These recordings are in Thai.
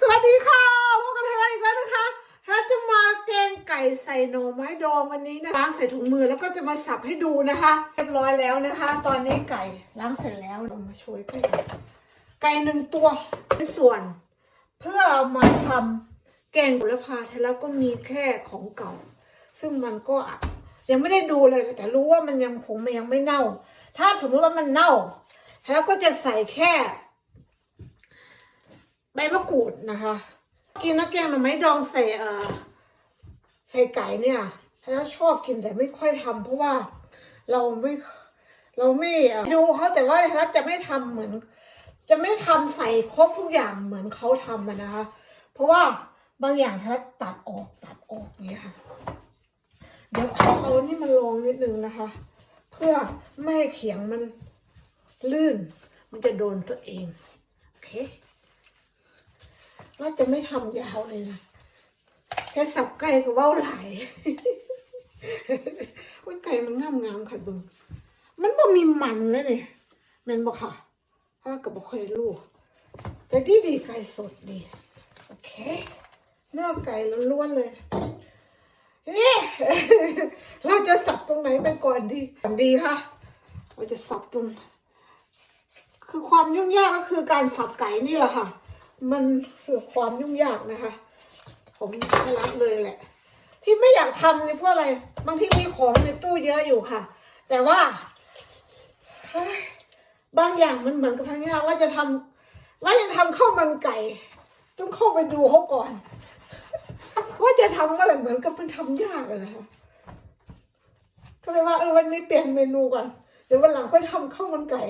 สวัสดีค่ะพบกันไทยรัฐอีกแล้วนะคะเราจะมาแกงไก่ใส่หน่อไม้ดองวันนี้นะล้างใส่ถุงมือแล้วก็จะมาสับให้ดูนะคะ เรียบร้อยแล้วนะคะ ตอนนี้ไก่ล้างเสร็จแล้วเรามาช่วยกันไก่หนึ่งตัวในส่วน เพื่อเอามาทำแกงบุรพาแล้วก็มีแค่ของเก่า ซึ่งมันก็ยังไม่ได้ดูเลยแต่รู้ว่ามันยังคงมันยังไม่เน่า ถ้าสมมติว่ามันเน่าแล้วก็จะใส่แค่ ใบมะกรูดนะคะ กินน้ำแกงหน่อไม้ดองใส่เอ่อใส่ไก่เนี่ยแล้วชอบกินแต่ไม่ค่อยทำเพราะว่าเราไม่เราไม่ดูเขาแต่ว่าเราจะไม่ทำเหมือน จะไม่ทำใส่ครบทุกอย่างเหมือนเขาทำนะคะ เพราะว่าบางอย่างถ้าตัดออกตัดออกเนี่ยค่ะ เดี๋ยวขอเอานี่มาลองนิดนึงนะคะ เพื่อไม่ให้เขียงมันลื่น มันจะโดนตัวเอง ว่าจะไม่ทำยาวเลยนะแค่สับไก่กับว่าวไหลายว่าไก่มันงามงามๆค่ะเบึงมันบ่มีมันเลยเนี่ยแม่นบ่ค่ะถ้ากับบ่เคยรู้แต่ดีดีๆไก่สดดี โอเค เนื้อไก่ล้วนๆเลยนี่เราจะสับตรงไหนไปก่อนดีก่อนดีค่ะ เราจะสับตรง คือความยุ่งยากก็คือการสับไก่นี่แหละค่ะ มันคือความยุ่งยากนะคะ ผมไม่รับเลยแหละ ที่ไม่อยากทำเนี่ยเพราะอะไร บางทีมีของในตู้เยอะอยู่ค่ะ แต่ว่าบางอย่างมันเหมือนกับทางยากว่าจะทำว่าจะทำข้าวมันไก่ ต้องเข้าไปดูเขาก่อน ว่าจะทำอะไรเหมือนกับมันทำยากนะคะก็เลยว่าเออวันนี้เปลี่ยนเมนูก่อนเดี๋ยววันหลังค่อยทำข้าวมันไก่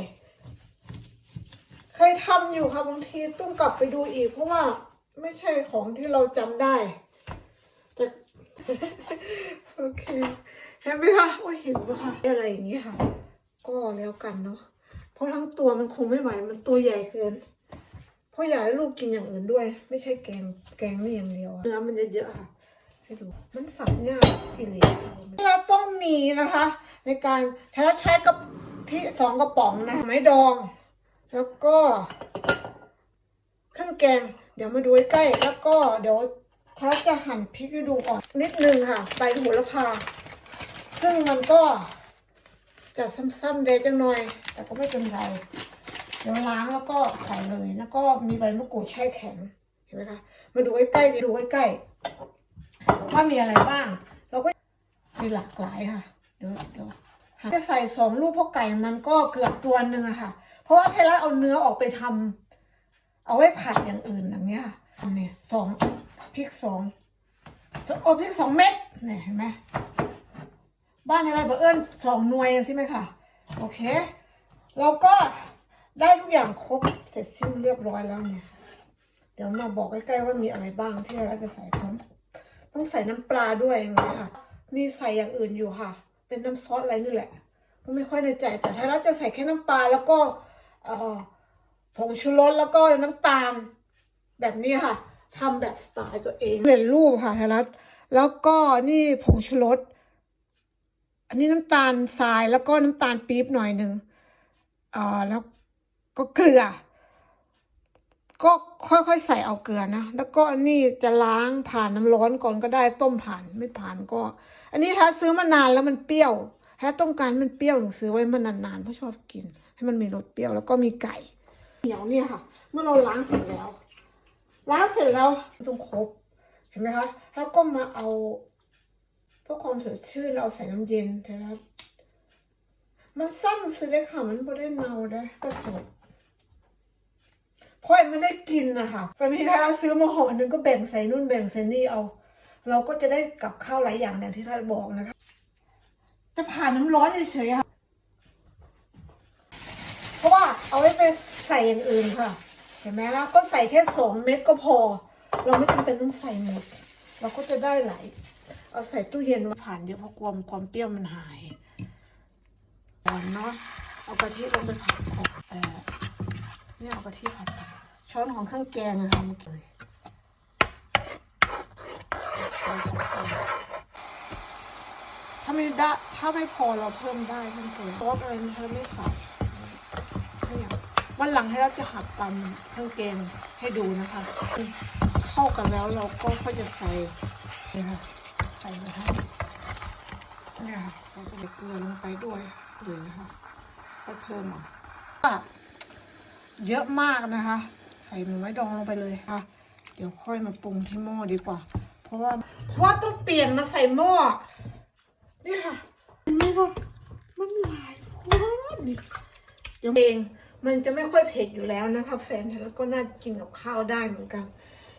เคยทำอยู่ค่ะบางทีต้องกลับไปดูอีก เพราะว่าไม่ใช่ของที่เราจำได้ แต่ โอเค เห็นไหมคะโอ้ยเห็นไหมคะอะไรอย่างนี้ค่ะ ก็แล้วกันเนาะเพราะทั้งตัวมันคงไม่ไหวมันตัวใหญ่เกินเพราะอยากให้ลูกกินอย่างอื่นด้วย ไม่ใช่แกงแกงนี่อย่างเดียวเนื้อมันเยอะๆค่ะให้ดูมันสับยากอีหลีเราต้องมีนะคะ ในการถ้าใช้กับที่สองกระป๋องนะไม้ดอง แล้วก็เครื่องแกง เดี๋ยวมาดูใกล้ แล้วก็เดี๋ยวถ้าจะหั่นพริกให้ดูก่อนนิดนึงค่ะ ใบโหระพา ซึ่งมันก็จะซ้ำๆเดจังหน่อย แต่ก็ไม่เป็นไร เดี๋ยวล้างแล้วก็ใส่เลย แล้วก็มีใบมะกรูดแช่แข็ง เห็นไหมคะ มาดูใกล้ๆดูใกล้ๆว่ามีอะไรบ้าง เราก็มีหลากหลายค่ะ เดี๋ยวเดี๋ยวจะใส่สองลูกเพราะไก่มันก็เกือบตัวหนึ่งอะค่ะ เพราะว่าไทยรัฐเอาเนื้อออกไปทำเอาไว้ผัดอย่างอื่นอย่างเงี้ยค่ะเนี่ยสองพริกสองโอ้พริกสองเม็ดเนี่ยเห็นไหมบ้านไทยรัฐบอกเอิญสองหน่วยใช่ไหมคะโอเคเราก็ได้ทุกอย่างครบเสร็จสิ้นเรียบร้อยแล้วเนี่ย เดี๋ยวมาบอกใกล้ๆว่ามีอะไรบ้างที่เราจะใส่พร้อมต้องใส่น้ำปลาด้วยอย่างเงี้ยค่ะ มีใส่อย่างอื่นอยู่ค่ะ เป็นน้ำซอสอะไรนี่แหละไม่ค่อยในใจแต่ถ้าเราจะใส่แค่น้ำปลาแล้วก็ ผงชูรสแล้วก็น้ำตาล แบบนี้ค่ะทำแบบสไตล์ตัวเองเรียนรูปค่ะไทยรัฐแล้วก็นี่ผงชูรสอันนี้น้ำตาลทรายแล้วก็น้ำตาลปี๊บหน่อยหนึ่งเอ่อแล้วก็เกลือ ก็ค่อยๆใส่เอาเกลือนะ แล้วก็อันนี้จะล้างผ่านน้ำร้อนก่อนก็ได้ต้มผ่านไม่ผ่านก็ อันนี้ถ้าซื้อมานานแล้วมันเปรี้ยวถ้าต้องการมันเปรี้ยวหนูซื้อไว้มานานๆเพราะชอบกิน ให้มันมีรสเปรี้ยวแล้วก็มีไก่เหนียวเนี่ยค่ะ เมื่อเราล้างเสร็จแล้ว ล้างเสร็จแล้วต้องครบเห็นไหมคะแล้วก็มาเอาเพื่อความสดชื่นเราใส่น้ำเย็นเท่านั้นมันซ้ำซื้อเลยค่ะมันไม่ได้เมาได้ก็สดเพราะไม่ได้กินนะคะบางทีถ้าเราซื้อมาห่อหนึ่งก็แบ่งใส่นู่นแบ่งใส่นี่เอา เราก็จะได้กับข้าวหลายอย่างอย่างที่ท่านบอกนะคะ จะผ่านน้ำร้อนเฉยๆค่ะ เอาไว้ไปใส่อย่างอื่นค่ะ เห็นไหมล่ะก็ใส่แค่สองเม็ดก็พอ เราไม่จำเป็นต้องใส่หมด เราก็จะได้หลายเอาใส่ตู้เย็นผ่านเยอะเพราะความความเปรี้ยวมันหายก่อนเนาะเอากะทิลงไปผัดก่อนเออเนี่ยเอากะทิผัดก่อนช้อนของข้างแกงนะคะเมื่อกี้ถ้าไม่ได้ถ้าไม่พอเราเพิ่มได้เพิ่มเติมซอสอะไรนี่ถ้าไม่ใส่ไม่อยาก วันหลังให้เราจะหัดตำเครื่องแกงให้ดูนะคะ เข้ากันแล้วเราก็ค่อยจะใส่นี่ค่ะใส่นะคะเนี่ยค่ะใส่เกลือลงไปด้วยเลยนะคะก็เพิ่มอะเยอะมากนะคะ ใส่หมูไม้ดองลงไปเลยค่ะ เดี๋ยวค่อยมาปรุงที่หม้อดีกว่า เพราะว่าเพราะว่าต้องเปลี่ยนมาใส่หม้อนี่ค่ะเห็นไหมว่ามันหลายคนเดี๋ยวเอง มันจะไม่ค่อยเผ็ดอยู่แล้วนะคะแฟนแล้วก็น่ากินกับข้าวได้เหมือนกัน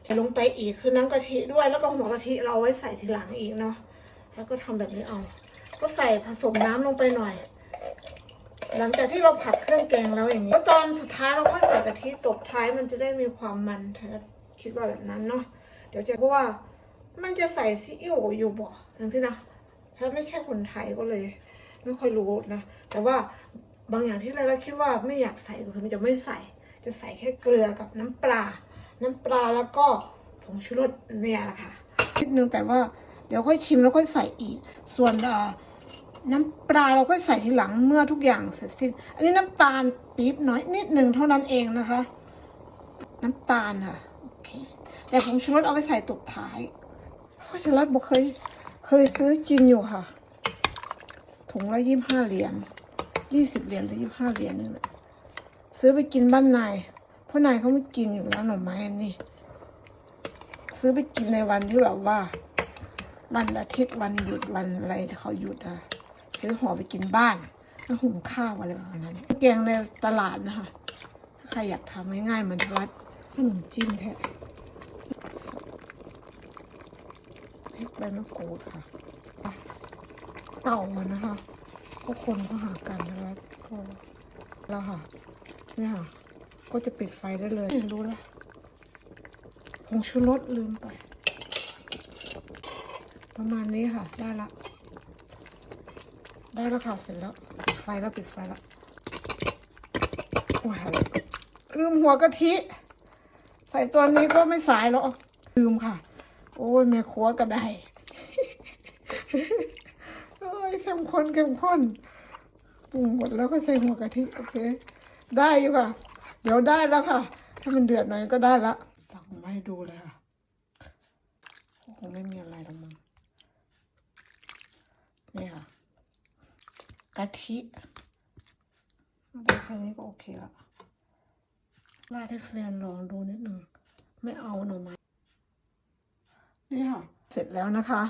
เดี๋ยวลงไปอีกคือน้ำกะทิด้วย แล้วก็หัวกะทิเราไว้ใส่ทีหลังอีกเนาะแล้วก็ทำแบบนี้เอา ก็ใส่ผสมน้ำลงไปหน่อย หลังจากที่เราผัดเครื่องแกงแล้วอย่างนี้ แล้วตอนสุดท้ายเราค่อยใส่กะทิตบท้ายมันจะได้มีความมันแท้คิดว่าแบบนั้นเนาะเดี๋ยวจะเพราะว่ามันจะใส่ซีอิ๊วอยู่บ่อย่างที่นะถ้าไม่ใช่คนไทยก็เลย ไม่ค่อยรู้นะ แต่ว่า บางอย่างที่เราคิดว่าไม่อยากใส่ก็คือมันจะไม่ใส่ จะใส่แค่เกลือกับน้ำปลา น้ำปลาแล้วก็ผงชูรสเนี่ยแหละค่ะนิดนึงแต่ว่าเดี๋ยวค่อยชิมแล้วค่อยใส่อีก ส่วนน้ำปลาเราก็ใส่ทีหลังเมื่อทุกอย่างเสร็จสิ้น อันนี้น้ำตาลปี๊บน้อยนิดหนึ่งเท่านั้นเองนะคะ น้ำตาลค่ะโอเคแต่ผงชูรสเอาไปใส่ตกท้ายพ่อชรัตบอกเคยเคยซื้อกินอยู่ค่ะ ถุงละยี่ห้าเหรียญ ยี่สิบเหรียญหรือยี่ห้าเหรียญนี่แหละซื้อไปกินบ้านนายเพราะนายเขาไม่กินอยู่แล้วหน่อไม้อันนี้ ซื้อไปกินในวันที่แบบว่า วันอาทิตย์วันหยุดวันอะไรเขาหยุดอะซื้อห่อไปกินบ้านแล้วหุงข้าวอะไรประมาณนั้นแกงในตลาดนะคะถ้าใครอยากทำง่ายๆเหมือนรัดขนมจิ้มแท้ใบมะกรูดค่ะอะเต่ามันนะคะ ก็คนก็หากันแล้วก็แล้วค่ะเนี่ยค่ะ ก็จะปิดไฟได้เลยรู้แล้วผงชูรสลืมไป ประมาณนี้ค่ะ ได้ละ ได้แล้วค่ะเสร็จแล้วปิดไฟแล้วปิดไฟแล้วว้าวลืมหัวกะทิ ใส่ตัวนี้ก็ไม่สายแล้วลืมค่ะ โอ้ยแม่ครัวก็ได้ เข้มข้นเข้มข้นปรุงหมดแล้วก็ใส่หัวกะทิโอเค ได้อยู่ค่ะ เดี๋ยวได้แล้วค่ะ ถ้ามันเดือดหน่อยก็ได้ละตักมาให้ดูเลยค่ะคงไม่มีอะไรล้วมั้งนี่ค่ะกะทิได้แค่นี้ก็โอเคละราดให้แฟนลองดูนิดหนึ่งไม่เอาหน่อม้นี่ค่ะ เสร็จแล้วนะคะ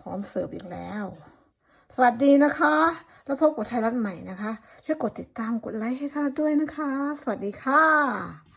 พร้อมเสิร์ฟอีกแล้ว สวัสดีนะคะ แล้วพบกับไทยรัฐใหม่นะคะ ช่วยกดติดตามกดไลค์ให้ท่านด้วยนะคะ สวัสดีค่ะ